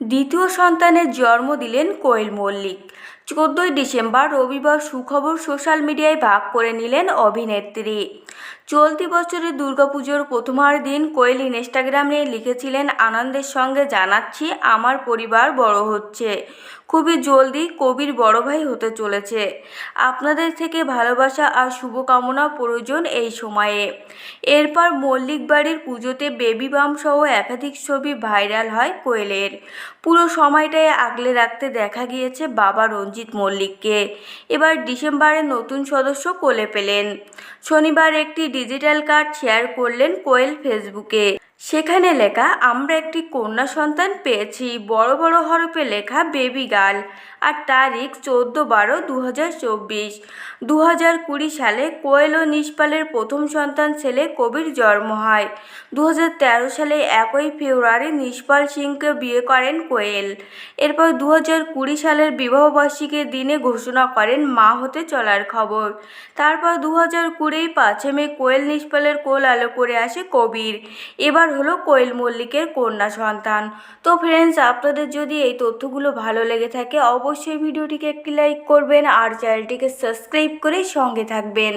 দ্বিতীয় সন্তানের জন্ম দিলেন কোয়েল মল্লিক। চোদ্দোই ডিসেম্বর রবিবার সুখবর সোশ্যাল মিডিয়ায় ভাগ করে নিলেন অভিনেত্রী। চলতি বছরের দুর্গাপুজোর প্রথমার দিন কোয়েল ইনস্টাগ্রামে লিখেছিলেন, আনন্দের সঙ্গে জানাচ্ছি, আমার পরিবার বড় হচ্ছে। খুবই জলদি কবির বড় ভাই হতে চলেছে। আপনাদের থেকে ভালোবাসা আর শুভকামনা প্রয়োজন এই সময়ে। এরপর মল্লিক বাড়ির পুজোতে বেবি বাম সহ একাধিক ছবি ভাইরাল হয় কোয়েলের। পুরো সময়টায় আগলে রাখতে দেখা গিয়েছে বাবা রঞ্জিত মল্লিককে। এবার ডিসেম্বরে নতুন সদস্য কোলে পেলেন। শনিবার একটি ডিজিটাল কার্ড শেয়ার করলেন কোয়েল ফেসবুকে। সেখানে লেখা, আমরা একটি কন্যা সন্তান পেয়েছি। বড় বড় হরফে লেখা, বেবি গার্ল। আর তারিখ, চোদ্দ বারো দু হাজার চব্বিশ। দু হাজার কুড়ি সালে কোয়েল ও নিষ্পালের প্রথম সন্তান ছেলে কবির জন্ম হয়। দু হাজার তেরো সালে একই ফেব্রুয়ারি নিষ্পাল সিংকে বিয়ে করেন কোয়েল। এরপর দু হাজার কুড়ি সালের বিবাহবার্ষিকীর দিনে ঘোষণা করেন, মা হতে চলার খবর। তারপর দু হাজার কুড়ি পাঁচে মে কোয়েল নিষ্পালের কোল আলো করে আসে কবির। এবার হলো কোয়েল মল্লিকের কন্যা সন্তান। তো ফ্রেন্ডস আপনাদের যদি এই তথ্যগুলো ভালো লেগে থাকে, অবশ্যই ভিডিওটিকে একটি লাইক করবেন আর চ্যানেলটিকে সাবস্ক্রাইব করে সঙ্গে থাকবেন।